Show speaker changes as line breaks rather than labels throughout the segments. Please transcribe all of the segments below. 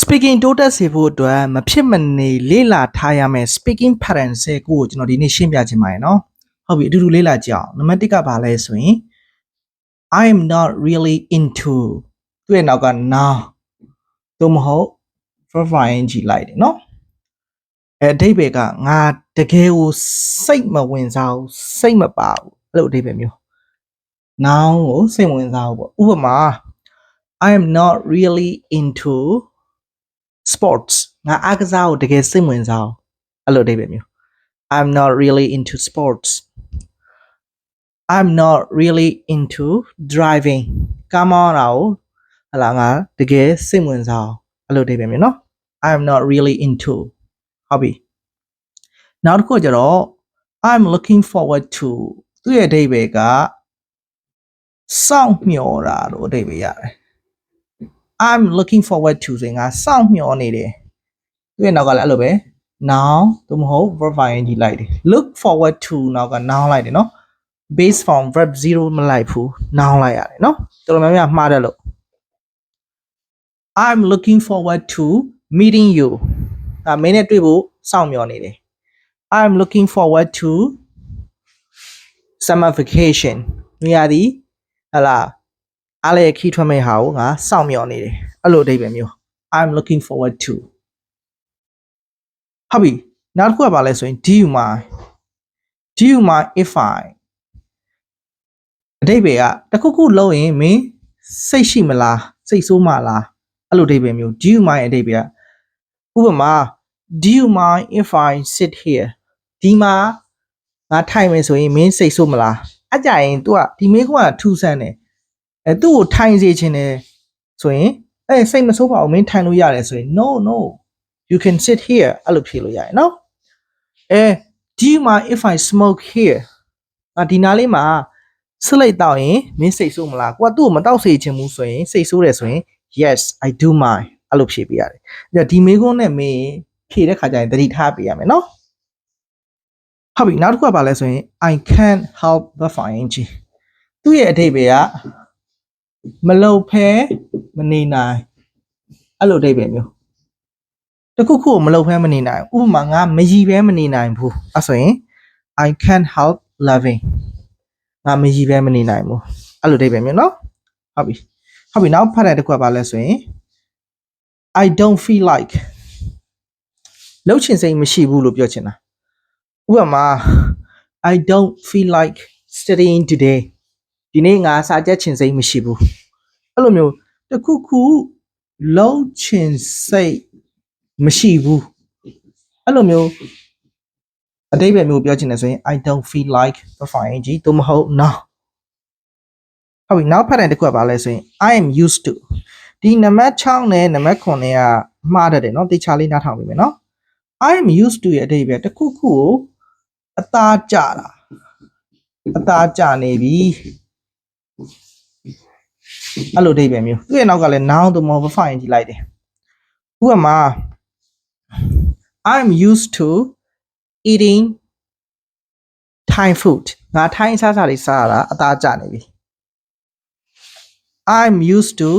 speaking တိုးတက်စေဖို့အတွက်မဖြစ်မနေလေ့လာထားရမယ့် speaking pattern 10ကိုကျွန်တော်ဒီနေ့ရှင်းပြခြင်းပါတယ်နော်ဟုတ်ပြီအတူတူလေ့လာကြအောင်နံပါတ်1ကဘာလဲဆိုရင် I am not really into သူ့ရဲ့နောက်က now သို့မဟုတ် verb ing လိုက်တယ်နော်အဲအဓိပ္ပာယ်ကငါတကယ်ကိုစိတ်မဝင်စားဘူးစိတ်မပါဘူးအဲ့လိုအဓိပ္ပာယ်မျိုး now ကိုစိတ်မဝင်စားဘူးပေါ့ဥပမာ I am not really into sports ငါအားကစားကိုတကယ်စိတ်ဝင်စားအောင်အဲ့လိုအဓိပ္ပာယ်မျိုး I'm not really into sports I'm not really into driving ကားမောင်းတာကိုဟလာငါတကယ်စိတ်ဝင်စားအောင်အဲ့လိုအဓိပ္ပာယ်မျိုးနော် I'm not really into ဟုတ်ပြီနောက်တစ်ခုကျတော့ I'm looking forward to သူ့ရဲ့အဓိပ္ပာယ်ကစောင့်မျှော်တာလို့အဓိပ္ပာယ်ရတယ် I'm looking forward to ဆိုရင်ငါစောင့်မျှော်နေတယ်သူရဲ့နောက်ကလည်းအဲ့လိုပဲ now သို့မဟုတ် verb ing လိုက်တယ် look forward to နောက်က noun လိုက်တယ်နော် base form verb 0မလိုက်ဘူး noun လိုက်ရတယ်နော်တော်တော်များများမှားတယ်လို့ I'm looking forward to meeting you ဒါမင်းနဲ့တွေ့ဖို့စောင့်မျှော်နေတယ် I'm looking forward to summer vacation နေရာဒီဟလာ အားလည်းခီးထွက်မဲ့ဟာကိုငါစောင့်မျှော်နေတယ်အဲ့လိုအဓိပ္ပာယ်မျိုး I'm looking forward to ဟုတ်ပြီနောက်တစ်ခုကဘာလဲဆိုရင် do you mind do you mind if I အဓိပ္ပာယ်ကတစ်ခုခုလုံးရင်မင်းစိတ်ရှိမလားစိတ်ဆိုးမလားအဲ့လိုအဓိပ္ပာယ်မျိုး do you mind အဓိပ္ပာယ်ကဥပမာ do you mind if I sit here ဒီမှာငါထိုင်မယ်ဆိုရင်မင်းစိတ်ဆိုးမလားအကြရင် तू ကဒီမေးခွန်းကထူးဆန်းတယ် အဲသူ့ကိုထိုင်စေချင်တယ်ဆိုရင်အဲစိတ်မဆိုးပါဘူးမင်းထိုင်လို့ရတယ်ဆိုရင် no no you can sit here အဲ့လိုဖြေလို့ရတယ်နော်အဲ do you mind if I smoke here အဒီနားလေးမှာဆလိတ်တော့ရင်မင်းစိတ်ဆိုးမလားကိုကသူ့ကိုမတောက်စေချင်ဘူးဆိုရင်စိတ်ဆိုးတယ်ဆိုရင် yes I do mind အဲ့လိုဖြေပေးရတယ်အဲ့တော့ဒီမေးခွန်းနဲ့မင်းဖြေတဲ့ခါကျရင်သတိထားပေးရမယ်နော်ဟုတ်ပြီနောက်တစ်ခုကဘာလဲဆိုရင် I can't help but find သူ့ရဲ့အဓိပ္ပာယ်က မလုံဖဲမနေနိုင်အဲ့လိုအဓိပ္ပာယ်မျိုးတခုခုကိုမလုံဖဲမနေနိုင်ဥပမာငါမရည်ပဲမနေနိုင်ဘူးအဲ့ဆိုရင် I can't help loving ငါမရည်ပဲမနေနိုင်ဘူးအဲ့လိုအဓိပ္ပာယ်မျိုးနော်ဟုတ်ပြီဟုတ်ပြီနောက်ဖတ်တဲ့တစ်ခုကဘာလဲဆိုရင် I don't feel like လှုပ်ချင်စိတ်မရှိဘူးလို့ပြောချင်တာဥပမာ I don't feel like studying today ဒီနေ့ငါစာကြက်ချင်စိတ်မရှိဘူးအဲ့လိုမျိုးတစ်ခုခုလုံးချင်စိတ်မရှိဘူးအဲ့လိုမျိုးအတိတ်ပဲမျိုးပြောချင်တယ်ဆိုရင် I don't feel like performing ကြီးသို့မဟုတ် no ဟုတ်ပြီနောက်ဖတ်တဲ့တစ်ခုကဘာလဲဆိုရင် I am used to ဒီနံပါတ်6နဲ့နံပါတ်9နဲ့ကမှားတတ်တယ်เนาะတေချာလေးနားထောင်ပြီမယ်เนาะ I am used to ရဲ့အတိတ်ပဲတစ်ခုခုကိုအသားကြတာအသားကြနေပြီ အဲ့လိုအဓိပ္ပာယ်မျိုးသူ့ရဲ့နောက်ကလည်း noun သို့မဟုတ် verb ကြည့်လိုက်တယ်ဥပမာ I'm used to eating Thai food ငါထိုင်းစားစားလေးစားရတာအသားကျနေပြီ I'm used to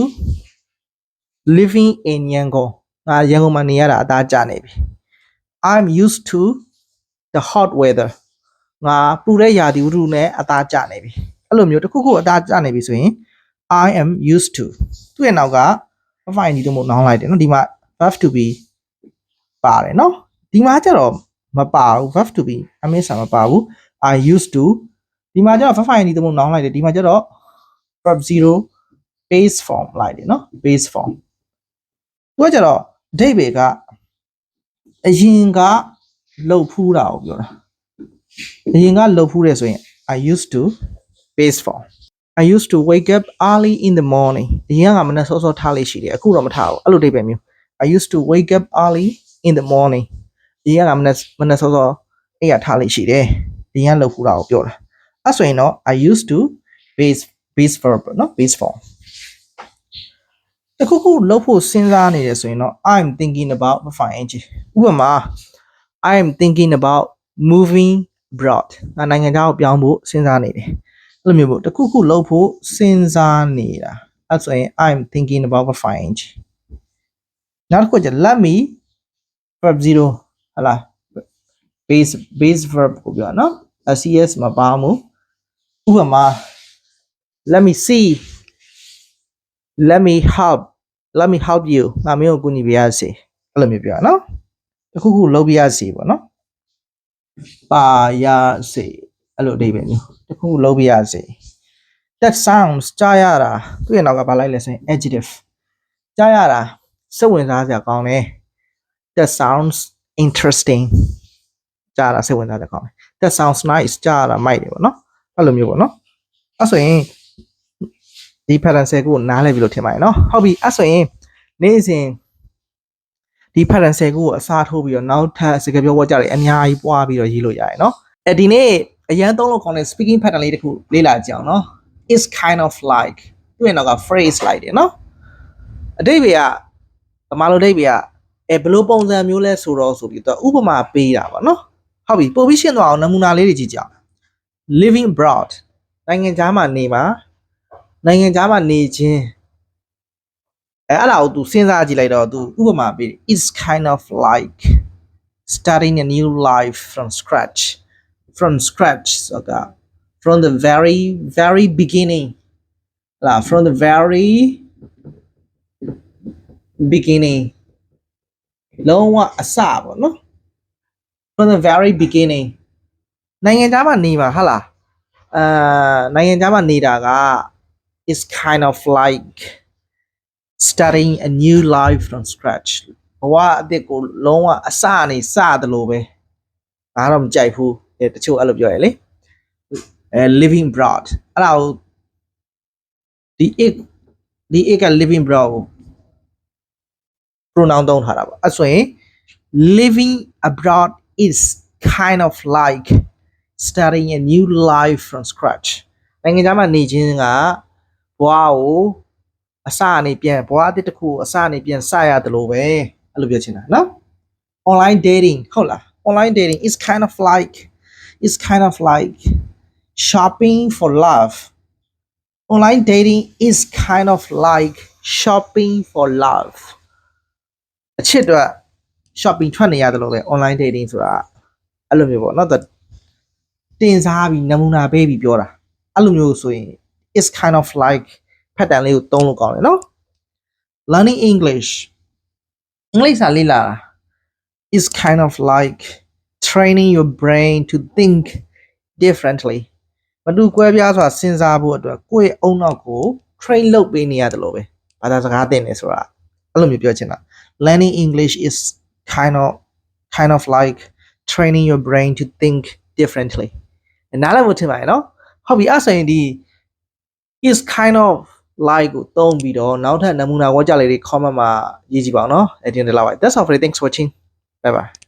living in Yangon ငါရန်ကုန်မှာနေရတာအသားကျနေပြီ I'm used to the hot weather ငါပူတဲ့ရာသီဥတုနဲ့အသားကျနေပြီ အဲ့လိုမျိုးတစ်ခုခုအသားကျနေပြီဆိုရင် I am used to သူ့ရဲ့နောက်က verb ဒီလိုမျိုးနောင်းလိုက်တယ်နော်ဒီမှာ verb to be ပါတယ်နော်ဒီမှာကျတော့မပါဘူး verb to be အမေးစာမပါဘူး I used to ဒီမှာကျတော့ verb ဒီလိုမျိုးနောင်းလိုက်တယ်ဒီမှာကျတော့ verb 0 base form လိုက်တယ်နော် base form သူကကျတော့အဓိပ္ပာယ်ကအရင်ကလှုပ်ဖူးတာကိုပြောတာအရင်ကလှုပ်ဖူးတယ်ဆိုရင် I used to base form I used to wake up early in the morning အရင်ကမနက်စောစောထားလေးရှိတယ်အခုတော့မထားဘူးအဲ့လိုအဓိပ္ပာယ်မျိုး I used to wake up early in the morning အရင်ကမနက်မနက်စောစောအဲ့ရထားလေးရှိတယ်အရင်ကလှုပ်ဖူးတာကိုပြောတာအဲ့ဆိုရင်တော့ I used to base base verb နော် base form တခုခုလုပ်ဖို့စဉ်းစားနေတယ်ဆိုရင်တော့ I'm thinking about fine ဥပမာ I am thinking about moving abroad ငါနိုင်ငံခြားကိုပြောင်းဖို့စဉ်းစားနေတယ်အဲ့ လိုမျိုးပေါ့တခုခုလုပ်ဖို့စဉ်းစားနေတာအဲ့ဆိုရင် I'm thinking about fine နောက်တစ်ခုကျ let me verb 0ဟလာ base base verb ကိုပြောနော် ses မပါဘူးဥပမာ let me see let me help let me help you ငါမင်းကိုကူညီပြရစီအဲ့လိုမျိုးပြောရနော်တစ်ခုခုလုပ်ပြရစီပေါ့နော်ပါရစီ အဲ့လိုအဓိပ္ပာယ်မျိုးတစ်ခုခုလုပ်ပြရစီ that sounds ကြားရတာသူ့ရဲ့နောက်ကဘာလိုက်လဲဆိုရင် adjective ကြားရတာစိတ်ဝင်စားစရာကောင်းတယ် that sounds interesting ကြားရတာစိတ်ဝင်စားစရာကောင်းတယ် that sounds nice ကြားရတာမိုက်တယ်ပေါ့နော်အဲ့လိုမျိုးပေါ့နော်အဲ့ဆိုရင်ဒီ pattern 10ခုကိုနားလည်ပြီလို့ထင်ပါတယ်နော်ဟုတ်ပြီအဲ့ဆိုရင်နေ့စဉ်ဒီ pattern 10ခုကိုအစားထိုးပြီးတော့နောက်ထပ်စကားပြောဝတ်ကြတယ်အများကြီးပွားပြီးတော့ရေးလို့ရတယ်နော်အဲဒီနေ့ အရန်သုံးလို့ကောင်းတဲ့ speaking pattern လေးတစ်ခုလေ့လာကြအောင်နော် is kind of like သူ့ရဲ့နောက်က phrase လိုက်တယ်နော်အတိတ်ဘေကဗမာလိုအတိတ်ဘေကအဲဘယ်လိုပုံစံမျိုးလဲဆိုတော့ဆိုပြီးတော့ဥပမာပေးတာပါနော်ဟုတ်ပြီပို့ပြီးရှင်းသွားအောင်နမူနာလေးတွေကြည့်ကြအောင် living abroad နိုင်ငံခြားမှာနေမှာနိုင်ငံခြားမှာနေခြင်းအဲအဲ့ဒါကို तू စဉ်းစားကြည့်လိုက်တော့ तू ဥပမာပေးတယ် is kind of like starting a new life from scratch from scratch ဆိုတာ from the very very beginning လာ from the very beginning လုံးဝအစပေါ့နော် from the very beginning နိုင်ငံသားမှာနေပါဟာလားအာနိုင်ငံသားမှာနေတာက is kind of like starting a new life from scratch ဘဝအသစ်ကိုလုံးဝအစအနေစတယ်လို့ပဲငါတော့မကြိုက်ဘူး အဲတချို့အဲ့လိုပြောရလေအဲ living broad အဲ့ဒါကိုဒီ it ဒီ it က living broad ကို pronoun သုံးထားတာပေါ့အဲ့ဆိုရင် living abroad is kind of like starting a new life from scratch နိုင်ငံခြားမှာနေခြင်းကဘဝကိုအစအနေပြန်ဘဝအသစ်တစ်ခုကိုအစအနေပြန်စရတယ်လို့ပဲအဲ့လိုပြောချင်တာနော် online dating ဟုတ်လား online dating is kind of like is kind of like shopping for love online dating is kind of like shopping for love အချစ်တော့ shopping ထွက်နေရတယ်လို့ပဲ online dating ဆိုတာအဲ့လိုမျိုးပေါ့နော်တင်စားပြီးနမူနာပေးပြီးပြောတာအဲ့လိုမျိုးဆိုရင် is kind of like pattern လေးကိုသုံးလို့ကောင်းတယ်နော် learning english အင်္ဂလိပ်စာလေ့လာတာ is kind of like training your brain to think differently မတူကွဲပြားစွာစဉ်းစားဖို့အတွက်ကိုယ့်ရဲ့အုံနောက်ကို train လုပ်ပေးနေရတယ်လို့ပဲဘာသာစကားသင်နေဆိုတာအဲ့လိုမျိုးပြောချင်တာ learning english is kind of kind of like training your brain to think differently နားလည်ဖို့ထင်ပါတယ်နော်ဟုတ်ပြီအဲ့ဆိုရင်ဒီ is kind of like ကိုသုံးပြီးတော့နောက်ထပ်နမူနာဝေါ်ကြလေးတွေ comment မှာရေးကြည့်ပါအောင်နော်အဲ့ဒီနေ့လာပါ That's all for today thanks for watching bye bye